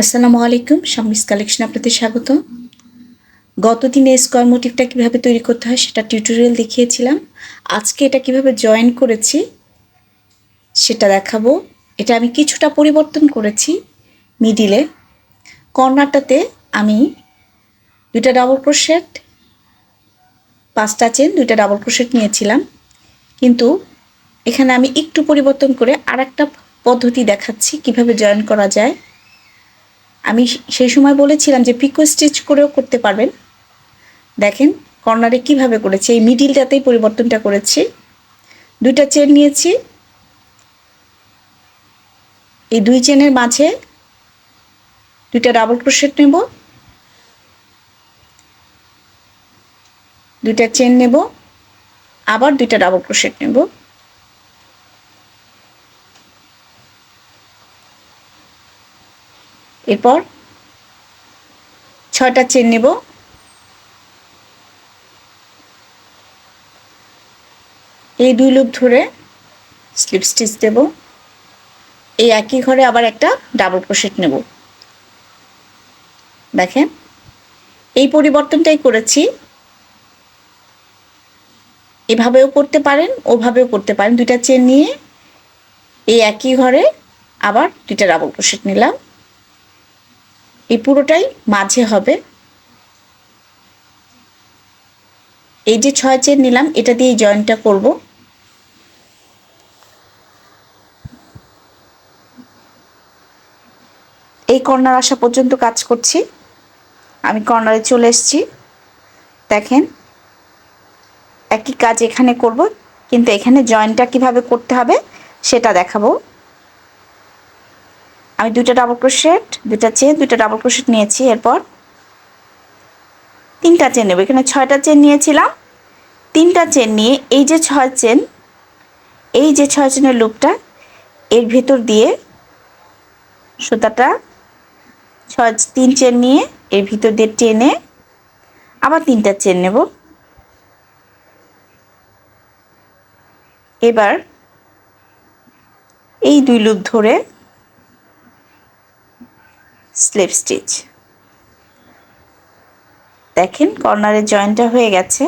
আসসালামু আলাইকুম, শামিস কালেকশন আপনাদের স্বাগত। গত দিনে স্কোয়ার মোটিভটা কীভাবে তৈরি করতে হয় সেটা টিউটোরিয়াল দেখিয়েছিলাম। আজকে এটা কীভাবে জয়েন করেছি সেটা দেখাবো। এটা আমি কিছুটা পরিবর্তন করেছি মিডিলে। কর্নারটাতে আমি দুইটা ডাবল ক্রোশেট, পাঁচটা চেন, দুইটা ডাবল ক্রোশেট নিয়েছিলাম। কিন্তু এখানে আমি একটু পরিবর্তন করে আর একটা পদ্ধতি দেখাচ্ছি কীভাবে জয়েন করা যায়। আমি সেই সময় বলেছিলাম যে পিকো স্টিচ করেও করতে পারবেন। দেখেন, কর্নারে কীভাবে করেছি, এই মিডিলটাতেই পরিবর্তনটা করেছি। দুইটা চেন নিয়েছি। এই দুই চেনের মাঝে দুইটা ডাবল ক্রোশেট নেব। দুইটা চেন নেব। আবার দুইটা ডাবল ক্রোশেট নেব। এরপর ছয়টা চেন নেব। এই দুই লুপ ধরে স্লিপ স্টিচ দেব। এই একই ঘরে আবার একটা ডাবল ক্রোশেট নেব। দেখেন, এই পরিবর্তনটাই করেছি। এভাবেও করতে পারেন, ওভাবেও করতে পারেন। দুইটা চেন নিয়ে এই একই ঘরে আবার দুইটা ডাবল ক্রোশেট নিলাম। এই পুরোটাই মাঝে হবে। এই যে ছয় চেন নিলাম, এটা দিয়ে জয়েন্টটা করব। এই কর্নার আসা পর্যন্ত কাজ করছি। আমি কর্নারে চলে এসেছি। দেখেন, একই কাজ এখানে করব, কিন্তু এখানে জয়েন্টটা কীভাবে করতে হবে, সেটা দেখাবো। আমি দুইটা ডাবল ক্রোশেট দুইটা চেন দুইটা ডাবল ক্রোশেট নিয়েছি, এরপর তিনটা চেন নেব। এখানে ছয়টা চেন নিয়েছিলাম। তিনটা চেন নিয়ে এই যে ছয় চেন এই যে ছয় চেনের লুপটা এর ভেতর দিয়ে সুতাটা ছয়, তিন চেন নিয়ে এর ভিতর দিয়ে টেনে আবার তিনটা চেন নেব। এবার এই দুই লুপ ধরে স্লিপ স্টিচ। দেখেন কর্নারের জয়েন্টটা হয়ে গেছে।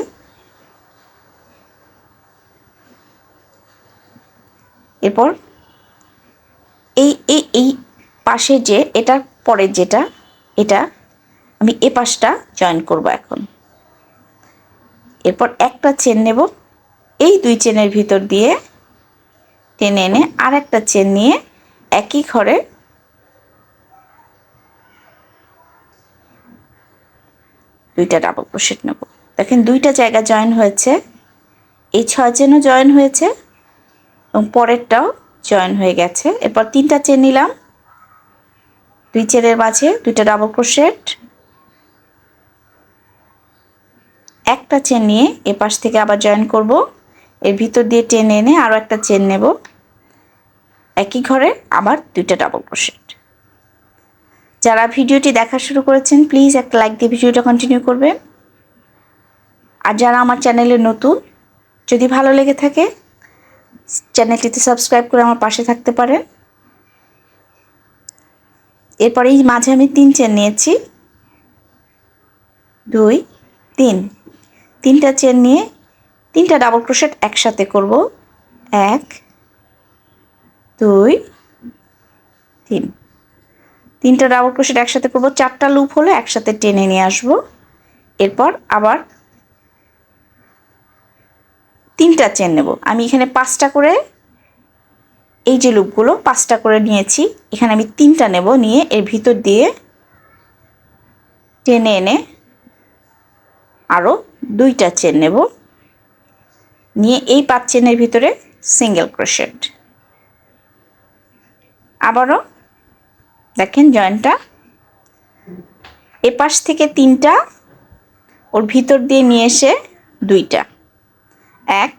এরপর এই এই এই পাশে যে, এটার পরে যেটা, এটা আমি এ পাশটা জয়েন করব এখন। এরপর একটা চেন নেব। এই দুই চেনের ভিতর দিয়ে টেনে এনে আর একটা চেন নিয়ে একই ঘরে দুইটা ডাবল ক্রোশেট নেব। দেখেন দুইটা জায়গা জয়েন হয়েছে। এই ছয় চেনও জয়েন হয়েছে এবং পরেরটাও জয়েন হয়ে গেছে। এরপর তিনটা চেন নিলাম। দুই চেনের মাঝে দুইটা ডাবল ক্রোশেট একটা চেন নিয়ে এ পাশ থেকে আবার জয়েন করব। এর ভিতর দিয়ে টেনে এনে আরও একটা চেন নেব। একই ঘরে আবার দুইটা ডাবল ক্রোশেট যারা ভিডিওটি দেখা শুরু করেছেন প্লিজ একটা লাইক দিয়ে ভিডিওটা কন্টিনিউ করবেন। আর যারা আমার চ্যানেলে নতুন, যদি ভালো লেগে থাকে চ্যানেলটিতে সাবস্ক্রাইব করে আমার পাশে থাকতে পারেন। এরপরে এই মাঝে আমি তিন চেন নিয়েছি। দুই, তিন। তিনটা চেন নিয়ে তিনটা ডাবল ক্রোশেট একসাথে করব। এক, দুই, তিন। তিনটা ডাবল ক্রোশেট একসাথে করব, চারটা লুপ হলে একসাথে টেনে নিয়ে আসব। এরপর আবার তিনটা চেন নেব। আমি এখানে পাঁচটা করে, এই যে লুপগুলো পাঁচটা করে নিয়েছি। এখানে আমি তিনটা নেব নিয়ে এর ভিতর দিয়ে টেনে এনে আরও দুইটা চেন নেব। নিয়ে এই পাঁচ চেনের ভিতরে সিঙ্গেল ক্রোশেট আবারও দেখেন জয়েন্টটা এপাশ থেকে তিনটা, ওর ভিতর দিয়ে নিয়ে এসে দুইটা। এক,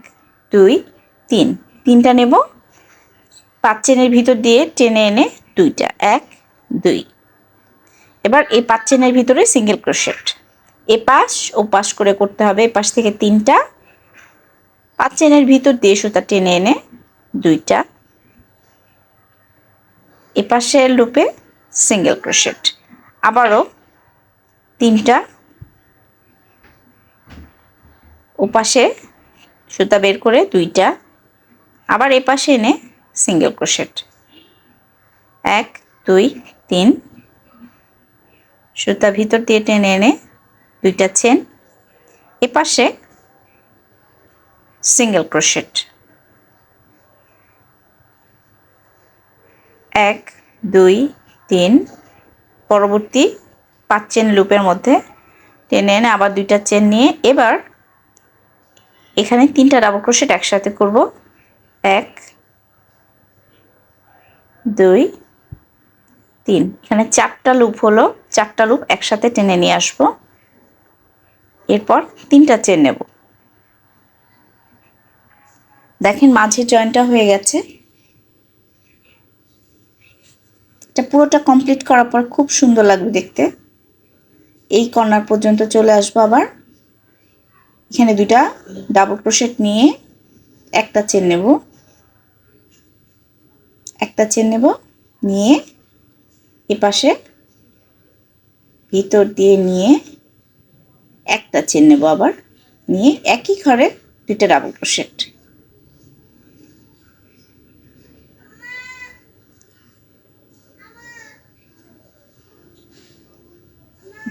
দুই, তিন। তিনটা নেব। পাঁচ চেনের ভিতর দিয়ে টেনে এনে দুইটা। এক, দুই। এবার এই পাঁচ চেনের ভিতরে সিঙ্গেল ক্রোশেট এ পাশ ও পাশ করে করতে হবে। এ পাশ থেকে তিনটা। পাঁচ চেনের ভিতর দিয়ে সুতা টেনে এনে দুইটা। এপাশের লুপে সিঙ্গেল ক্রোশেট আবারও তিনটা ওপাশে সুতা বের করে দুইটা, আবার এপাশে এনে সিঙ্গেল ক্রোশেট এক, দুই, তিন, সুতা ভিতর দিয়ে টেনে এনে দুইটা চেন, এপাশে সিঙ্গেল ক্রোশেট এক, দুই তিন। পরবর্তী পাঁচ চেন লুপের মধ্যে টেনে এনে আবার দুইটা চেন নিয়ে এবার এখানে তিনটা ডাবল ক্রোশেট একসাথে করব। এক, দুই, তিন। এখানে চারটা লুপ হলো, চারটা লুপ একসাথে টেনে নিয়ে আসব। এরপর তিনটা চেন নেব। দেখেন মাঝে জয়েন্টটা হয়ে গেছে। এটা পুরোটা কমপ্লিট করার পর খুব সুন্দর লাগবে দেখতে। এই কর্নার পর্যন্ত চলে আসব আবার। এখানে দুইটা ডাবল ক্রোশেট নিয়ে একটা চেন নেব। একটা চেন নেব, নিয়ে এপাশে ভিতর দিয়ে নিয়ে একটা চেন নেব আবার। নিয়ে একই ঘরে দুইটা ডাবল ক্রোশেট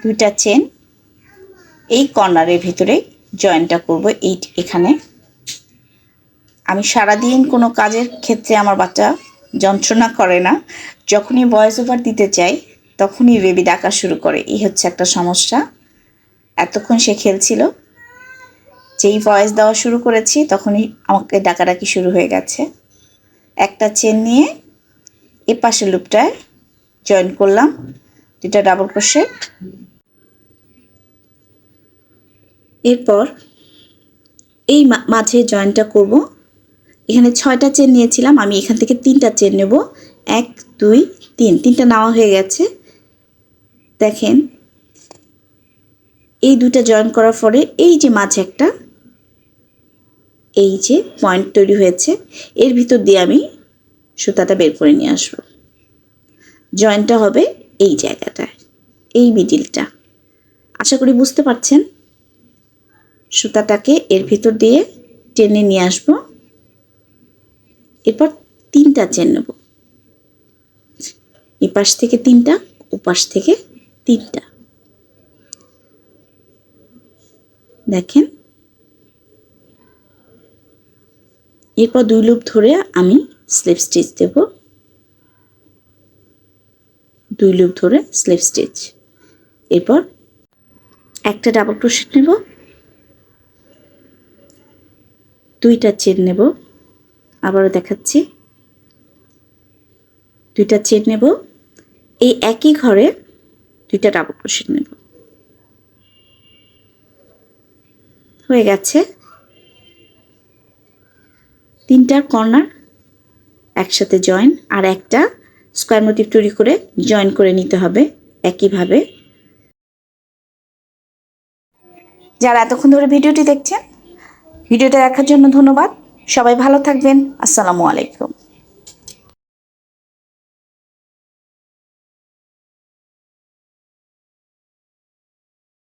দুইটা চেন এই কর্নারের ভিতরে জয়েনটা করব এই এখানে। আমি সারাদিন কোনো কাজের ক্ষেত্রে আমার বাচ্চা যন্ত্রণা করে না। যখনই ভয়েস ওভার দিতে চাই, তখনই বেবি ডাকা শুরু করে। এই হচ্ছে একটা সমস্যা। এতক্ষণ সে খেলছিল, যেই ভয়েস দেওয়া শুরু করেছি, তখনই আমাকে ডাকাডাকি শুরু হয়ে গেছে। একটা চেন নিয়ে এ পাশের লুপটায় জয়েন করলাম দুটা ডাবল ক্রোশেট এরপর এই মাঝে জয়েনটা করব। এখানে ছয়টা চেন নিয়েছিলাম, আমি এখান থেকে তিনটা চেন নেব। এক, দুই, তিন, তিনটা নেওয়া হয়ে গেছে। দেখেন, এই দুটা জয়েন করার পরে এই যে মাঝে একটা, এই যে পয়েন্ট তৈরি হয়েছে। এর ভিতর দিয়ে আমি সুতাটা বের করে নিয়ে আসব। জয়েন্টটা হবে এই জায়গাটায়, এই মিডিলটা আশা করি বুঝতে পারছেন? সুতাটাকে এর ভিতর দিয়ে টেনে নিয়ে আসব। এরপর তিনটা চেন নেব। এপাশ থেকে তিনটা, ওপাশ থেকে তিনটা। দেখেন। এরপর দুই লুপ ধরে আমি স্লিপ স্টিচ দেব। দুই লুপ ধরে স্লিপ স্টিচ। এরপর একটা ডাবল ক্রোশেট নেব। দুইটা চেন নেব। আবারও দেখাচ্ছি। দুইটা চেন নেব। এই একই ঘরে দুইটা ডাবল ক্রোশেট নেব। হয়ে গেছে। তিনটার কর্নার একসাথে জয়েন আর একটা স্কোয়ার মোটিভ তৈরি করে জয়েন করে নিতে হবে একইভাবে। যারা এতক্ষণ ধরে ভিডিওটি দেখছেন ভিডিওটা দেখার জন্য ধন্যবাদ। সবাই ভালো থাকবেন। আসসালামু আলাইকুম।